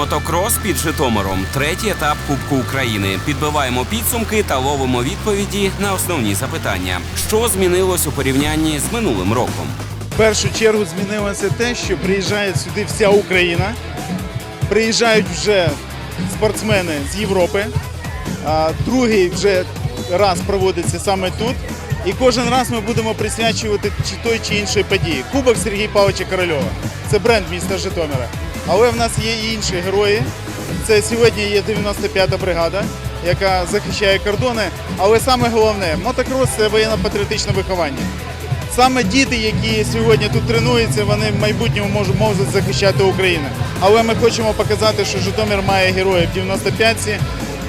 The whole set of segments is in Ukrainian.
Мотокрос під Житомиром. Третій етап Кубку України. Підбиваємо підсумки та ловимо відповіді на основні запитання. Що змінилось у порівнянні з минулим роком? В першу чергу змінилося те, що приїжджає сюди вся Україна. Приїжджають вже спортсмени з Європи. Другий вже раз проводиться саме тут. І кожен раз ми будемо присвячувати чи той чи іншій події. Кубок Сергія Павловича Корольова. Це бренд міста Житомира. Але в нас є і інші герої. Це сьогодні є 95-та бригада, яка захищає кордони. Але саме головне, мотокрос це воєнно-патріотичне виховання. Саме діти, які сьогодні тут тренуються, вони в майбутньому можуть, можуть захищати Україну. Але ми хочемо показати, що Житомир має героїв 95-ці,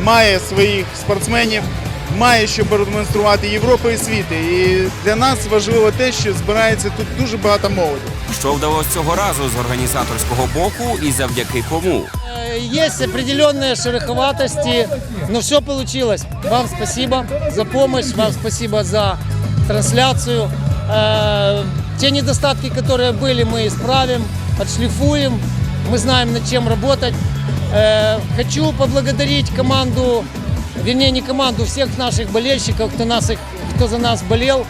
має своїх спортсменів, має що продемонструвати Європи і світи. І для нас важливо те, що збирається тут дуже багато молоді. Що вдалося цього разу з організаторського боку і завдяки кому? Э, Есть определенные шероховатости, но все получилось. Вам спасибо за помощь, вам спасибо за трансляцию. Э, Те недостатки, которые были, мы исправим, отшлифуем. Мы знаем, над чем работать. Э, Хочу поблагодарить команду, вернее не команду, всех наших болельщиков, кто, нас, их- кто за нас болел.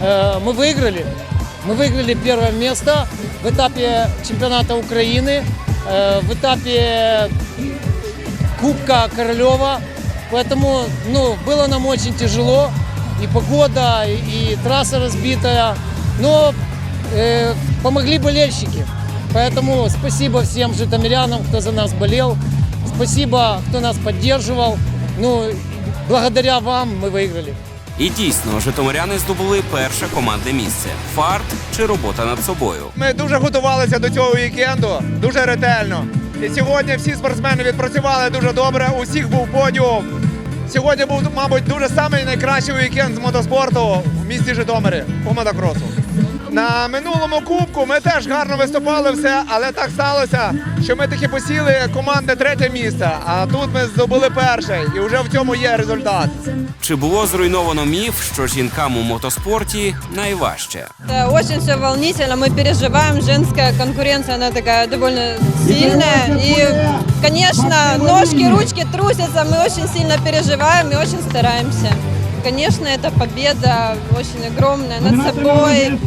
Э, Мы выиграли. Мы выиграли первое место в этапе чемпионата Украины, э, в этапе Кубка Королева. Поэтому ну, было нам очень тяжело. И погода, и, трасса разбитая. Но э, помогли болельщики. Поэтому спасибо всем житомирянам, кто за нас болел. Спасибо, кто нас поддерживал. Ну, благодаря вам мы выиграли. І дійсно, житомиряни здобули перше командне місце. Фарт чи робота над собою. Ми дуже готувалися до цього вікенду, дуже ретельно. І сьогодні всі спортсмени відпрацювали дуже добре. У всіх був подіум. Сьогодні був, мабуть, дуже самий найкращий вікенд з мотоспорту в місті Житомирі по мотокросу. На минулому кубку ми теж гарно виступали все, але так сталося, що ми таки посіли команди третє місце. А тут ми здобули перше, і вже в цьому є результат. Чи було зруйновано міф, що жінкам у мотоспорті найважче? Это очень все волнительно, мы переживаем, женская конкуренция, она такая довольно сильная. И, конечно, ножки, ручки трусятся, мы очень сильно переживаем и очень стараемся. Конечно, это победа очень огромная над собой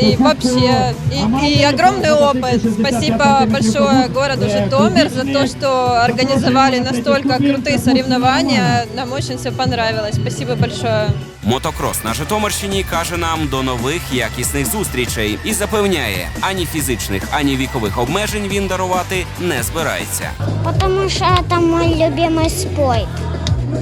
и вообще, и, и огромный опыт. Спасибо большое городу Житомир за то, что организовали настолько крутые соревнования. Нам очень все понравилось. Спасибо большое. Мотокрос на Житомирщині каже нам до нових якісних зустрічей і запевняє, ані фізичних, ані вікових обмежень він дарувати не збирається. Потому что это мой любимый спорт.